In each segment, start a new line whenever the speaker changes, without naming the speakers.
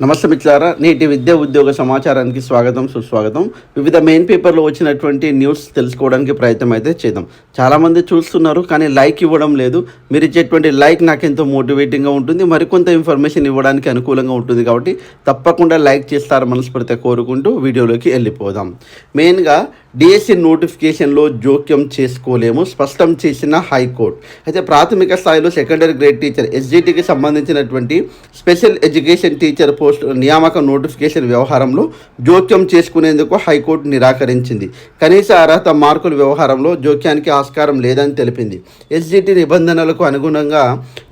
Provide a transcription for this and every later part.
నమస్తే మిత్రులారా నేటి విద్యా ఉద్యోగ సమాచారానికి స్వాగతం సుస్వాగతం. వివిధ మెయిన్ పేపర్లో వచ్చినటువంటి న్యూస్ తెలుసుకోవడానికి ప్రయత్నం అయితే చేద్దాం. చాలామంది చూస్తున్నారు కానీ లైక్ ఇవ్వడం లేదు. మీరు ఇచ్చేటువంటి లైక్ నాకు ఎంతో మోటివేటింగ్గా ఉంటుంది మరికొంత ఇన్ఫర్మేషన్ ఇవ్వడానికి అనుకూలంగా ఉంటుంది కాబట్టి తప్పకుండా లైక్ చేస్తారు మనస్ఫూర్తిగా కోరుకుంటూ వీడియోలోకి వెళ్ళిపోదాం. మెయిన్గా డిఎస్సి నోటిఫికేషన్లో జోక్యం చేసుకోలేము స్పష్టం చేసిన హైకోర్టు. అయితే ప్రాథమిక స్థాయిలో సెకండరీ గ్రేడ్ టీచర్ ఎస్జిటికి సంబంధించినటువంటి స్పెషల్ ఎడ్యుకేషన్ టీచర్ పోస్ట్ నియామక నోటిఫికేషన్ వ్యవహారంలో జోక్యం చేసుకునేందుకు హైకోర్టు నిరాకరించింది. కనీస అర్హత మార్కుల వ్యవహారంలో జోక్యానికి ఆస్కారం లేదని తెలిపింది. ఎస్జిటి నిబంధనలకు అనుగుణంగా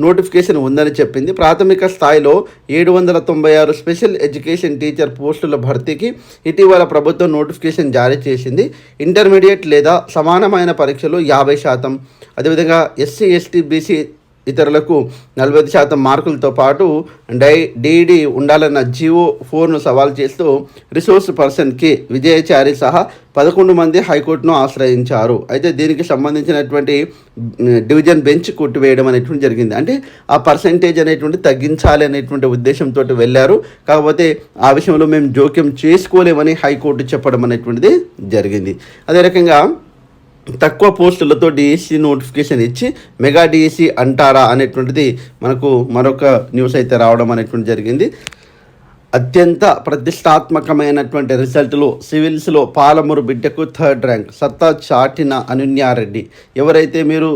నోటిఫికేషన్ ఉందని చెప్పింది. ప్రాథమిక స్థాయిలో ఏడు వందల తొంభై ఆరు స్పెషల్ ఎడ్యుకేషన్ టీచర్ పోస్టుల భర్తీకి ఇటీవల ప్రభుత్వం నోటిఫికేషన్ జారీ చేసింది. ఇంటర్మీడియట్ లేదా సమానమైన పరీక్షలు యాభై శాతం. అదేవిధంగా ఎస్సీ ఎస్టీ బీసీ ఇతరులకు నలభై శాతం మార్కులతో పాటు డై డీడీ ఉండాలన్న జీవో ఫోర్ను సవాల్ చేస్తూ రిసోర్స్ పర్సన్కి విజయచారి సహా పదకొండు మంది హైకోర్టును ఆశ్రయించారు. అయితే దీనికి సంబంధించినటువంటి డివిజన్ బెంచ్ కొట్టివేయడం అనేటువంటి జరిగింది. అంటే ఆ పర్సంటేజ్ అనేటువంటి తగ్గించాలి అనేటువంటి ఉద్దేశంతో వెళ్ళారు. కాకపోతే ఆ విషయంలో మేము జోక్యం చేసుకోలేమని హైకోర్టు చెప్పడం అనేటువంటిది జరిగింది. అదే రకంగా తక్కువ పోస్టులతో డిఎస్సి నోటిఫికేషన్ ఇచ్చి మెగా డిఎస్సి అంటారా అనేటువంటిది మనకు మరొక న్యూస్ అయితే రావడం అనేటువంటి జరిగింది. అత్యంత ప్రతిష్టాత్మకమైనటువంటి రిజల్ట్లో సివిల్స్లో పాలమూరు బిడ్డకు థర్డ్ ర్యాంక్ సత్తా చాటిన అనున్యారెడ్డి. ఎవరైతే మీరు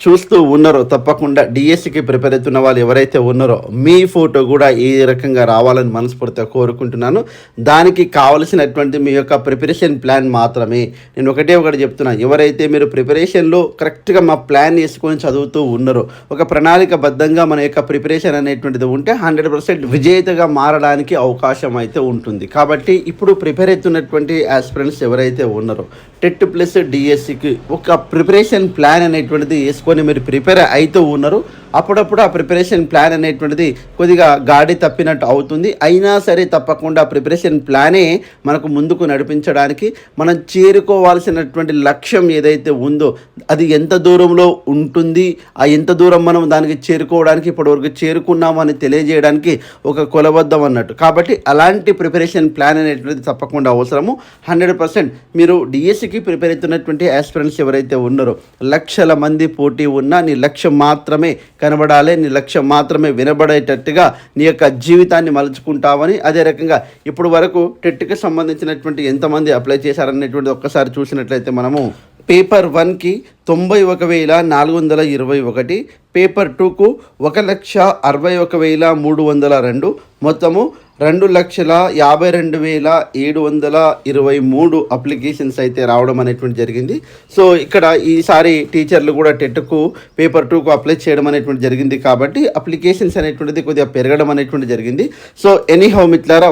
చూస్తూ ఉన్నారో తప్పకుండా డిఎస్సికి ప్రిపేర్ అవుతున్న వాళ్ళు ఎవరైతే ఉన్నారో మీ ఫోటో కూడా ఈ రకంగా రావాలని మనస్ఫూర్తిగా కోరుకుంటున్నాను. దానికి కావలసినటువంటి మీ యొక్క ప్రిపరేషన్ ప్లాన్ మాత్రమే. నేను ఒకటే ఒకటి చెప్తున్నా ఎవరైతే మీరు ప్రిపరేషన్లో కరెక్ట్గా మా ప్లాన్ వేసుకొని చదువుతూ ఉన్నారో ఒక ప్రణాళికబద్ధంగా మన యొక్క ప్రిపరేషన్ అనేటువంటిది ఉంటే హండ్రెడ్ పర్సెంట్ విజేతగా మారడానికి అవకాశం అయితే ఉంటుంది. కాబట్టి ఇప్పుడు ప్రిపేర్ అవుతున్నటువంటి ఆస్పిరెంట్స్ ఎవరైతే ఉన్నారో టెట్ ప్లస్ డిఎస్సికి ఒక ప్రిపరేషన్ ప్లాన్ అనేటువంటిది వేసుకొని మీరు ప్రిపేర్ అవుతూ ఉన్నారు. అప్పుడప్పుడు ఆ ప్రిపరేషన్ ప్లాన్ అనేటువంటిది కొద్దిగా గాడి తప్పినట్టు అవుతుంది. అయినా సరే తప్పకుండా ప్రిపరేషన్ ప్లానే మనకు ముందుకు నడిపించడానికి మనం చేరుకోవాల్సినటువంటి లక్ష్యం ఏదైతే ఉందో అది ఎంత దూరంలో ఉంటుంది ఆ ఎంత దూరం మనం దానికి చేరుకోవడానికి ఇప్పటివరకు చేరుకున్నామని తెలియజేయడానికి ఒక కొలబద్దం అన్నట్టు. కాబట్టి అలాంటి ప్రిపరేషన్ ప్లాన్ అనేటువంటిది తప్పకుండా అవసరము. హండ్రెడ్ పర్సెంట్ మీరు డిఎస్సికి ప్రిపేర్ అవుతున్నటువంటి ఆస్పిరెంట్స్ ఎవరైతే ఉన్నారో లక్షల మంది పోటీ ఉన్నా నీ లక్ష్యం మాత్రమే కనబడాలి. నీ లక్ష్యం మాత్రమే వినబడేటట్టుగా నీ యొక్క జీవితాన్ని మలుచుకుంటావని అదే రకంగా ఇప్పుడు వరకు టెట్కి సంబంధించినటువంటి ఎంతమంది అప్లై చేశారనేటువంటి ఒక్కసారి చూసినట్లయితే మనము పేపర్ వన్కి తొంభై ఒక వేల నాలుగు వందల ఇరవై ఒకటి పేపర్ టూకు ఒక లక్ష అరవై ఒక వేల మూడు వందల రెండు మొత్తము రెండు లక్షల యాభై రెండు వేల ఏడు వందల ఇరవై మూడు అప్లికేషన్స్ అయితే రావడం అనేటువంటి జరిగింది. సో ఇక్కడ ఈసారి టీచర్లు కూడా టెట్కు పేపర్ టూకు అప్లై చేయడం అనేటువంటి జరిగింది కాబట్టి అప్లికేషన్స్ అనేటువంటిది కొద్దిగా పెరగడం అనేటువంటి జరిగింది. సో ఎనీ హౌ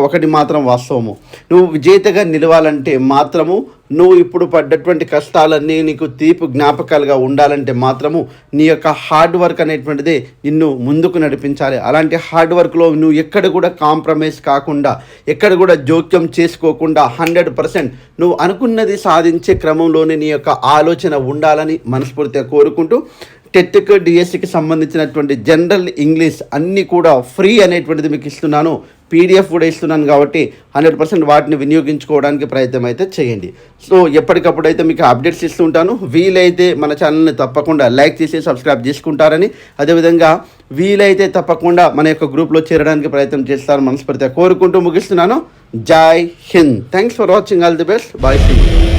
ఒకటి మాత్రం వాస్తవము. నువ్వు విజేతగా నిలవాలంటే మాత్రము నువ్వు ఇప్పుడు పడ్డటువంటి కష్టాలన్నీ నీకు తీపు జ్ఞాపకాలుగా ఉండాలంటే మాత్రము నీ యొక్క హార్డ్ వర్క్ అనేటువంటిది నిన్ను ముందుకు నడిపించాలి. అలాంటి హార్డ్ వర్క్లో నువ్వు ఎక్కడ కూడా కాంప్రమైజ్ కాకుండా ఎక్కడ కూడా జోక్యం చేసుకోకుండా హండ్రెడ్ పర్సెంట్ నువ్వు అనుకున్నది సాధించే క్రమంలోనే నీ యొక్క ఆలోచన ఉండాలని మనస్ఫూర్తిగా కోరుకుంటూ టెట్కు డిఎస్సికి సంబంధించినటువంటి జనరల్ ఇంగ్లీష్ అన్నీ కూడా ఫ్రీ అనేటువంటిది మీకు ఇస్తున్నాను. పీడిఎఫ్ కూడా ఇస్తున్నాను కాబట్టి హండ్రెడ్ పర్సెంట్ వాటిని వినియోగించుకోవడానికి ప్రయత్నం అయితే చేయండి. సో ఎప్పటికప్పుడు అయితే మీకు అప్డేట్స్ ఇస్తుంటాను వీలైతే మన ఛానల్ని తప్పకుండా లైక్ చేసి సబ్స్క్రైబ్ చేసుకుంటారని. అదేవిధంగా వీలైతే తప్పకుండా మన యొక్క గ్రూప్లో చేరడానికి ప్రయత్నం చేస్తారని మనస్ఫూర్తిగా కోరుకుంటూ ముగిస్తున్నాను. జై Hind. Thanks for watching all the best bye Singh